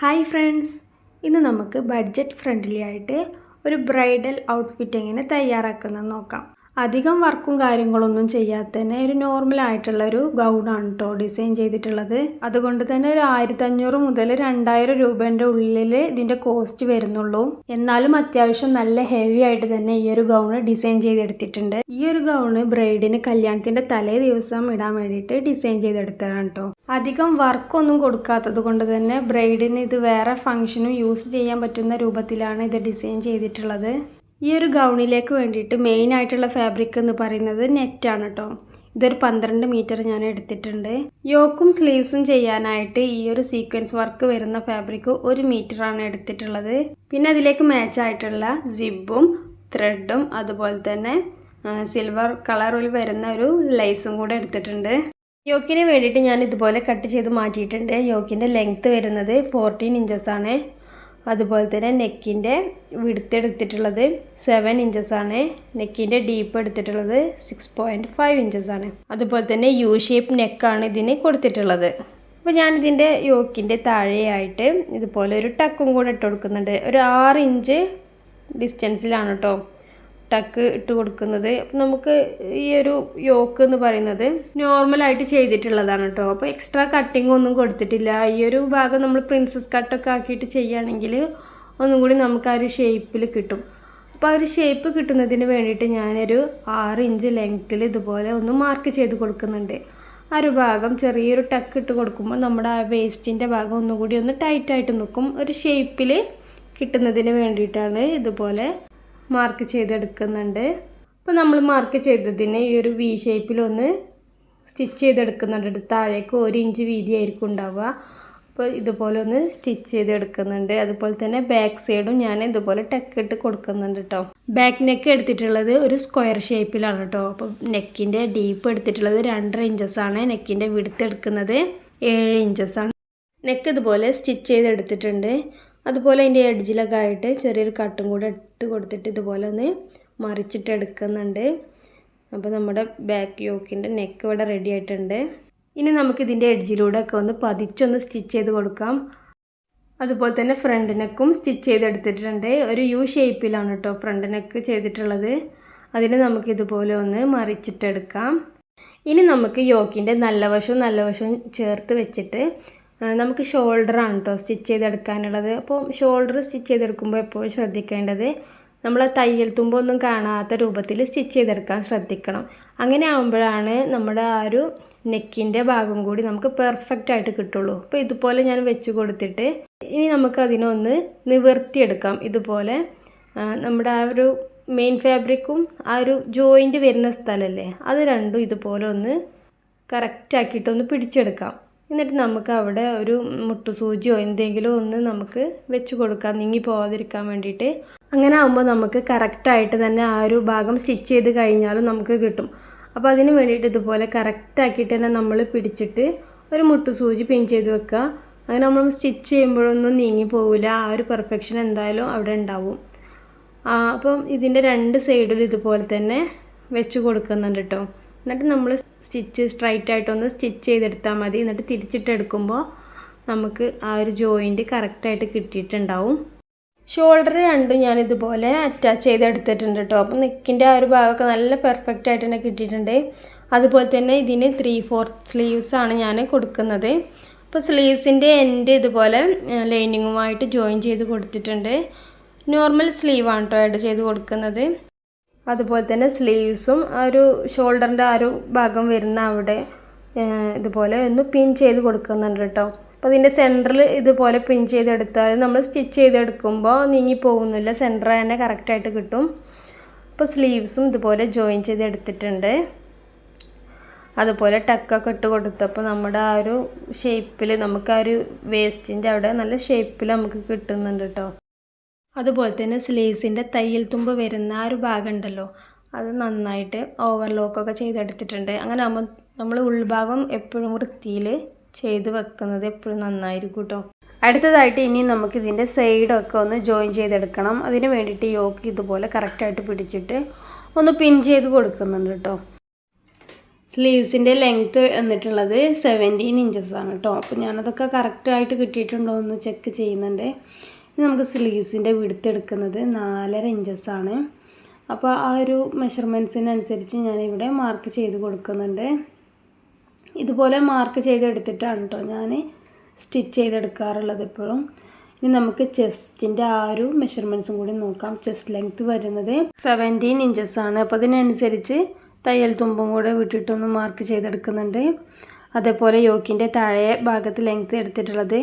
Hi friends. ഇന്ന് നമുക്ക് budget friendly ആയിട്ട് ഒരു ബ്രൈഡൽ ഔട്ട്ഫിറ്റ് എങ്ങനെ തയ്യാറാക്കുന്നത് നോക്കാം. അധികം വർക്കും കാര്യങ്ങളൊന്നും ചെയ്യാത്ത തന്നെ ഒരു നോർമൽ ആയിട്ടുള്ള ഒരു ഗൗണാണ് കേട്ടോ ഡിസൈൻ ചെയ്തിട്ടുള്ളത്. അതുകൊണ്ട് തന്നെ ഒരു ആയിരത്തി അഞ്ഞൂറ് മുതൽ രണ്ടായിരം രൂപേന്റെ ഉള്ളിൽ ഇതിന്റെ കോസ്റ്റ് വരുന്നുള്ളൂ. എന്നാലും അത്യാവശ്യം നല്ല ഹെവി ആയിട്ട് തന്നെ ഈ ഒരു ഗൗണ് ഡിസൈൻ ചെയ്തെടുത്തിട്ടുണ്ട്. ഈ ഒരു ഗൗണ് ബ്രൈഡിന് കല്യാണത്തിന്റെ തലേ ദിവസം ഇടാൻ വേണ്ടിയിട്ട് ഡിസൈൻ ചെയ്തെടുത്തതാണ് കേട്ടോ അധികം വർക്കൊന്നും കൊടുക്കാത്തത് കൊണ്ട് തന്നെ ബ്രൈഡിന് ഇത് വേറെ ഫങ്ഷനും യൂസ് ചെയ്യാൻ പറ്റുന്ന രൂപത്തിലാണ് ഇത് ഡിസൈൻ ചെയ്തിട്ടുള്ളത്. ഈ ഒരു ഗൗണിലേക്ക് വേണ്ടിയിട്ട് മെയിൻ ആയിട്ടുള്ള ഫാബ്രിക് എന്ന് പറയുന്നത് നെറ്റാണ് കേട്ടോ ഇതൊരു പന്ത്രണ്ട് മീറ്റർ ഞാൻ എടുത്തിട്ടുണ്ട്. യോക്കും സ്ലീവ്സും ചെയ്യാനായിട്ട് ഈ ഒരു സീക്വൻസ് വർക്ക് വരുന്ന ഫാബ്രിക് ഒരു മീറ്ററാണ് എടുത്തിട്ടുള്ളത്. പിന്നെ അതിലേക്ക് മാച്ചായിട്ടുള്ള സിബും ത്രെഡും അതുപോലെ തന്നെ സിൽവർ കളറിൽ വരുന്ന ഒരു ലൈസും കൂടെ എടുത്തിട്ടുണ്ട്. യോക്കിന് വേണ്ടിയിട്ട് ഞാൻ ഇതുപോലെ കട്ട് ചെയ്ത് മാറ്റിയിട്ടുണ്ട്. യോക്കിന്റെ ലെങ്ത്ത് വരുന്നത് ഫോർട്ടീൻ ഇഞ്ചസ് ആണ്. അതുപോലെ തന്നെ നെക്കിന്റെ വിടുത്ത് എടുത്തിട്ടുള്ളത് സെവൻ ആണ്. നെക്കിന്റെ ഡീപ്പ് എടുത്തിട്ടുള്ളത് സിക്സ് പോയിന്റ് ഫൈവ് ഇഞ്ചസ് ആണ്. അതുപോലെ തന്നെ യു ഷേപ്പ് നെക്കാണ് ഇതിന് കൊടുത്തിട്ടുള്ളത്. അപ്പോൾ ഞാനിതിന്റെ യോക്കിന്റെ താഴെയായിട്ട് ഇതുപോലെ ഒരു ടക്കും കൂടെ ഇട്ട് കൊടുക്കുന്നുണ്ട്. ഒരു ആറ് ഇഞ്ച് ഡിസ്റ്റൻസിലാണ് കേട്ടോ ടക്ക് ഇട്ട് കൊടുക്കുന്നത്. നമുക്ക് ഈ ഒരു യോക്ക് എന്ന് പറയുന്നത് നോർമലായിട്ട് ചെയ്തിട്ടുള്ളതാണ് കേട്ടോ. അപ്പോൾ എക്സ്ട്രാ കട്ടിങ് ഒന്നും കൊടുത്തിട്ടില്ല. ഈ ഒരു ഭാഗം നമ്മൾ പ്രിൻസസ് കട്ടൊക്കെ ആക്കിയിട്ട് ചെയ്യുകയാണെങ്കിൽ ഒന്നും കൂടി നമുക്ക് ആ ഒരു ഷേപ്പിൽ കിട്ടും. അപ്പോൾ ആ ഒരു ഷേപ്പ് കിട്ടുന്നതിന് വേണ്ടിയിട്ട് ഞാനൊരു ആറ് ഇഞ്ച് ലെങ്ത്തിൽ ഇതുപോലെ ഒന്ന് മാർക്ക് ചെയ്ത് കൊടുക്കുന്നുണ്ട്. ആ ഒരു ഭാഗം ചെറിയൊരു ടക്ക് ഇട്ട് കൊടുക്കുമ്പോൾ നമ്മുടെ ആ വേസ്റ്റിന്റെ ഭാഗം ഒന്നുകൂടി ഒന്ന് ടൈറ്റായിട്ട് നിൽക്കും. ഒരു ഷേപ്പിൽ കിട്ടുന്നതിന് വേണ്ടിയിട്ടാണ് ഇതുപോലെ മാർക്ക് ചെയ്തെടുക്കുന്നുണ്ട്. അപ്പോൾ നമ്മൾ മാർക്ക് ചെയ്തതിന് ഈ ഒരു വി ഷേപ്പിലൊന്ന് സ്റ്റിച്ച് ചെയ്തെടുക്കുന്നുണ്ട്. താഴേക്ക് ഒരു ഇഞ്ച് വീതിയായിരിക്കും ഉണ്ടാവുക. അപ്പോൾ ഇതുപോലെ ഒന്ന് സ്റ്റിച്ച് ചെയ്തെടുക്കുന്നുണ്ട്. അതുപോലെ തന്നെ ബാക്ക് സൈഡും ഞാൻ ഇതുപോലെ ടെക്ക് ഇട്ട് കൊടുക്കുന്നുണ്ട് കേട്ടോ ബാക്ക് നെക്ക് എടുത്തിട്ടുള്ളത് ഒരു സ്ക്വയർ ഷേപ്പിലാണ് കേട്ടോ അപ്പോൾ നെക്കിന്റെ ഡീപ്പ് എടുത്തിട്ടുള്ളത് രണ്ടര ആണ്. നെക്കിന്റെ വിടുത്ത് എടുക്കുന്നത് ഏഴ് ആണ്. നെക്ക് ഇതുപോലെ സ്റ്റിച്ച് ചെയ്തെടുത്തിട്ടുണ്ട്. അതുപോലെ അതിന്റെ എഡ്ജിലൊക്കെ ആയിട്ട് ചെറിയൊരു കട്ടും കൂടെ ഇട്ട് കൊടുത്തിട്ട് ഇതുപോലെ ഒന്ന് മറിച്ചിട്ട് എടുക്കുന്നുണ്ട് അപ്പോൾ നമ്മുടെ ബാക്ക് യോക്കിന്റെ നെക്ക് ഇവിടെ റെഡി ആയിട്ടുണ്ട്. ഇനി നമുക്ക് ഇതിന്റെ എഡ്ജിലൂടെ ഒക്കെ ഒന്ന് പതിച്ചൊന്ന് സ്റ്റിച്ച് ചെയ്ത് കൊടുക്കാം. അതുപോലെ തന്നെ ഫ്രണ്ട് നെക്കും സ്റ്റിച്ച് ചെയ്തെടുത്തിട്ടുണ്ട്. ഒരു യു ഷേപ്പിലാണ് കേട്ടോ ഫ്രണ്ട് നെക്ക് ചെയ്തിട്ടുള്ളത്. അതിന് നമുക്ക് ഇതുപോലെ ഒന്ന് മറിച്ചിട്ടെടുക്കാം. ഇനി നമുക്ക് യോക്കിന്റെ നല്ല വശവും നല്ല വശവും ചേർത്ത് വെച്ചിട്ട് നമുക്ക് ഷോൾഡർ ആണ് കേട്ടോ സ്റ്റിച്ച് ചെയ്തെടുക്കാനുള്ളത്. അപ്പോൾ ഷോൾഡർ സ്റ്റിച്ച് ചെയ്തെടുക്കുമ്പോൾ എപ്പോഴും ശ്രദ്ധിക്കേണ്ടത് നമ്മൾ തയ്യൽ തുമ്പൊന്നും കാണാത്ത രൂപത്തിൽ സ്റ്റിച്ച് ചെയ്തെടുക്കാൻ ശ്രദ്ധിക്കണം. അങ്ങനെ ആകുമ്പോഴാണ് നമ്മുടെ ആ ഒരു നെക്കിന്റെ ഭാഗം കൂടി നമുക്ക് പെർഫെക്റ്റ് ആയിട്ട് കിട്ടുള്ളൂ. അപ്പോൾ ഇതുപോലെ ഞാൻ വെച്ച് കൊടുത്തിട്ട് ഇനി നമുക്ക് അതിനൊന്ന് നിവർത്തിയെടുക്കാം. ഇതുപോലെ നമ്മുടെ ആ ഒരു മെയിൻ ഫാബ്രിക്കും ആ ഒരു ജോയിന്റ് വരുന്ന സ്ഥലമല്ലേ അത് രണ്ടും ഇതുപോലെ ഒന്ന് കറക്റ്റാക്കിയിട്ടൊന്ന് പിടിച്ചെടുക്കാം. എന്നിട്ട് നമുക്ക് അവിടെ ഒരു മുട്ടുസൂചിയോ എന്തെങ്കിലും ഒന്ന് നമുക്ക് വെച്ച് കൊടുക്കാം നീങ്ങി പോവാതിരിക്കാൻ വേണ്ടിയിട്ട്. അങ്ങനെ ആകുമ്പോൾ നമുക്ക് കറക്റ്റായിട്ട് തന്നെ ആ ഒരു ഭാഗം സ്റ്റിച്ച് ചെയ്ത് കഴിഞ്ഞാലും നമുക്ക് കിട്ടും. അപ്പോൾ അതിന് വേണ്ടിയിട്ട് ഇതുപോലെ കറക്റ്റാക്കിയിട്ട് തന്നെ നമ്മൾ പിടിച്ചിട്ട് ഒരു മുട്ടുസൂചി പിൻ ചെയ്ത് വെക്കുക. അങ്ങനെ നമ്മൾ സ്റ്റിച്ച് ചെയ്യുമ്പോഴൊന്നും നീങ്ങി പോവില്ല ആ ഒരു പെർഫെക്ഷൻ എന്തായാലും അവിടെ ഉണ്ടാവും. അപ്പം ഇതിന്റെ രണ്ട് സൈഡിലും ഇതുപോലെ തന്നെ വെച്ച് കൊടുക്കുന്നുണ്ട് കേട്ടോ എന്നിട്ട് നമ്മൾ സ്റ്റിച്ച് സ്ട്രൈറ്റ് ആയിട്ടൊന്ന് സ്റ്റിച്ച് ചെയ്തെടുത്താൽ മതി. എന്നിട്ട് തിരിച്ചിട്ടെടുക്കുമ്പോൾ നമുക്ക് ആ ഒരു ജോയിന്റ് കറക്റ്റായിട്ട് കിട്ടിയിട്ടുണ്ടാവും. ഷോൾഡർ രണ്ടും ഞാൻ ഇതുപോലെ അറ്റാച്ച് ചെയ്തെടുത്തിട്ടുണ്ട് കേട്ടോ അപ്പോൾ നെക്കിന്റെ ആ ഒരു ഭാഗമൊക്കെ നല്ല പെർഫെക്റ്റ് ആയിട്ട് തന്നെ കിട്ടിയിട്ടുണ്ട്. അതുപോലെ തന്നെ ഇതിന് ത്രീ ഫോർത്ത് സ്ലീവ്സ് ആണ് ഞാൻ കൊടുക്കുന്നത്. അപ്പോൾ സ്ലീവ്സിന്റെ എൻഡ് ഇതുപോലെ ലൈനിങ്ങുമായിട്ട് ജോയിൻ ചെയ്ത് കൊടുത്തിട്ടുണ്ട്. നോർമൽ സ്ലീവാണ് കേട്ടോ ആഡ് ചെയ്ത് കൊടുക്കുന്നത്. അതുപോലെ തന്നെ സ്ലീവ്സും ആ ഒരു ഷോൾഡറിന്റെ ആ ഒരു ഭാഗം വരുന്ന അവിടെ ഇതുപോലെ ഒന്ന് പിൻ ചെയ്ത് കൊടുക്കുന്നുണ്ട് കേട്ടോ അപ്പോൾ ഇതിന്റെ സെന്ററിൽ ഇതുപോലെ പിൻ ചെയ്തെടുത്താൽ നമ്മൾ സ്റ്റിച്ച് ചെയ്തെടുക്കുമ്പോൾ നീങ്ങി പോകുന്നില്ല സെന്റർ തന്നെ കറക്റ്റായിട്ട് കിട്ടും. അപ്പോൾ സ്ലീവ്സും ഇതുപോലെ ജോയിൻ ചെയ്തെടുത്തിട്ടുണ്ട്. അതുപോലെ ടക്കൊക്കെ ഇട്ട് കൊടുത്തപ്പോൾ നമ്മുടെ ആ ഒരു ഷേപ്പിൽ നമുക്ക് ആ ഒരു വേസ്റ്റിന്റെ അവിടെ നല്ല ഷേപ്പിൽ നമുക്ക് കിട്ടുന്നുണ്ട് കേട്ടോ അതുപോലെ തന്നെ സ്ലീവ്സിന്റെ തയ്യൽ തുമ്പ് വരുന്ന ആ ഒരു ഭാഗം ഉണ്ടല്ലോ അത് നന്നായിട്ട് ഓവർലോക്കൊക്കെ ചെയ്തെടുത്തിട്ടുണ്ട്. അങ്ങനെ നമ്മൾ നമ്മൾ ഉൾഭാഗം എപ്പോഴും വൃത്തിയിൽ ചെയ്ത് വെക്കുന്നത് എപ്പോഴും നന്നായിരിക്കും കേട്ടോ. അടുത്തതായിട്ട് ഇനി നമുക്ക് ഇതിന്റെ സൈഡൊക്കെ ഒന്ന് ജോയിൻ ചെയ്തെടുക്കണം. അതിന് വേണ്ടിയിട്ട് യോക്ക് ഇതുപോലെ കറക്റ്റായിട്ട് പിടിച്ചിട്ട് ഒന്ന് പിൻ ചെയ്ത് കൊടുക്കുന്നുണ്ട് കേട്ടോ. സ്ലീവ്സിന്റെ ലെങ്ത്ത് എന്നിട്ടുള്ളത് സെവന്റീൻ ഇഞ്ചസ് ആണ് കേട്ടോ. അപ്പോൾ ഞാനതൊക്കെ കറക്റ്റായിട്ട് കിട്ടിയിട്ടുണ്ടോ എന്ന് ചെക്ക് ചെയ്യുന്നുണ്ട്. ഇനി നമുക്ക് സ്ലീവ്സിന്റെ എടുക്കുന്നത് നാലര ആണ്. അപ്പോൾ ആ ഒരു മെഷർമെന്റ്സിനനുസരിച്ച് ഞാനിവിടെ മാർക്ക് ചെയ്ത് കൊടുക്കുന്നുണ്ട്. ഇതുപോലെ മാർക്ക് ചെയ്തെടുത്തിട്ടാണ് കേട്ടോ ഞാൻ സ്റ്റിച്ച് ചെയ്തെടുക്കാറുള്ളത് ഇപ്പോഴും. ഇനി നമുക്ക് ചെസ്റ്റിന്റെ ആ ഒരു മെഷർമെന്റ്സും കൂടി നോക്കാം. ചെസ്റ്റ് ലെങ്ത്ത് വരുന്നത് സെവന്റീൻ ഇഞ്ചസ് ആണ്. അപ്പോൾ അതിനനുസരിച്ച് തയ്യൽ തുമ്പും കൂടെ വിട്ടിട്ടൊന്ന് മാർക്ക് ചെയ്തെടുക്കുന്നുണ്ട്. അതേപോലെ യോക്കിന്റെ താഴെ ഭാഗത്ത് ലെങ്ത്ത് എടുത്തിട്ടുള്ളത്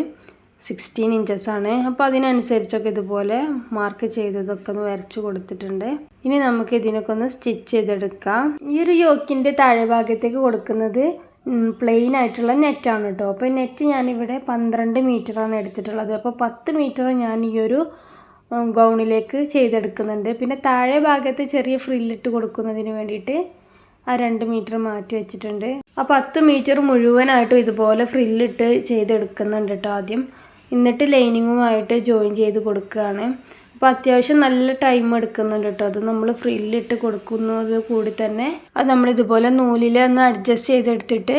സിക്സ്റ്റീൻ ആണ്. അപ്പോൾ അതിനനുസരിച്ചൊക്കെ ഇതുപോലെ മാർക്ക് ചെയ്തതൊക്കെ ഒന്ന് വരച്ച് കൊടുത്തിട്ടുണ്ട്. ഇനി നമുക്ക് ഇതിനൊക്കെ ഒന്ന് സ്റ്റിച്ച് ചെയ്തെടുക്കാം. ഈ ഒരു യോക്കിന്റെ താഴെ ഭാഗത്തേക്ക് കൊടുക്കുന്നത് പ്ലെയിൻ ആയിട്ടുള്ള നെറ്റാണ് കേട്ടോ അപ്പോൾ നെറ്റ് ഞാനിവിടെ പന്ത്രണ്ട് മീറ്ററാണ് എടുത്തിട്ടുള്ളത്. അപ്പോൾ പത്ത് മീറ്റർ ഞാൻ ഈ ഒരു ഗൗണിലേക്ക് ചെയ്തെടുക്കുന്നുണ്ട്. പിന്നെ താഴെ ഭാഗത്ത് ചെറിയ ഫ്രില്ലിട്ട് കൊടുക്കുന്നതിന് വേണ്ടിയിട്ട് ആ രണ്ട് മീറ്റർ മാറ്റി വെച്ചിട്ടുണ്ട്. ആ പത്ത് മീറ്റർ മുഴുവനായിട്ടും ഇതുപോലെ ഫ്രില്ലിട്ട് ചെയ്തെടുക്കുന്നുണ്ട് കേട്ടോ ആദ്യം. എന്നിട്ട് ലൈനിങ്ങുമായിട്ട് ജോയിൻ ചെയ്ത് കൊടുക്കുകയാണ്. അപ്പോൾ അത്യാവശ്യം നല്ല ടൈം എടുക്കുന്നുണ്ട് കേട്ടോ. അത് നമ്മൾ ഫ്രില്ലിട്ട് കൊടുക്കുന്നത് കൂടി തന്നെ. അത് നമ്മൾ ഇതുപോലെ നൂലിൽ ഒന്ന് അഡ്ജസ്റ്റ് ചെയ്തെടുത്തിട്ട്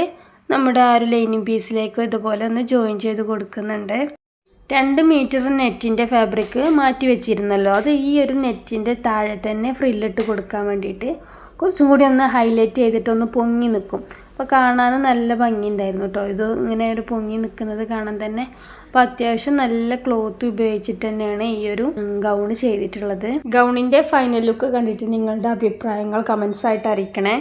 നമ്മുടെ ആ ഒരു ലൈനിങ് പീസിലേക്ക് ഇതുപോലെ ഒന്ന് ജോയിൻ ചെയ്ത് കൊടുക്കുന്നുണ്ട്. രണ്ട് മീറ്റർ നെറ്റിന്റെ ഫാബ്രിക് മാറ്റി വെച്ചിരുന്നല്ലോ. അത് ഈ ഒരു നെറ്റിന്റെ താഴെ തന്നെ ഫ്രില്ലിട്ട് കൊടുക്കാൻ വേണ്ടിയിട്ട് കുറച്ചും കൂടി ഒന്ന് ഹൈലൈറ്റ് ചെയ്തിട്ടൊന്ന് പൊങ്ങി നിൽക്കും. അപ്പോൾ കാണാനും നല്ല ഭംഗിയുണ്ടായിരുന്നു കേട്ടോ ഇത് ഇങ്ങനെ ഒരു പൊങ്ങി നിൽക്കുന്നത് കാണാൻ തന്നെ. അപ്പോൾ അത്യാവശ്യം നല്ല ക്ലോത്ത് ഉപയോഗിച്ചിട്ട് തന്നെയാണ് ഈ ഒരു ഗൗൺ ചെയ്തിട്ടുള്ളത്. ഗൗണിന്റെ ഫൈനൽ ലുക്ക് കണ്ടിട്ട് നിങ്ങളുടെ അഭിപ്രായങ്ങൾ കമൻസ് ആയിട്ട് അറിയിക്കണേ.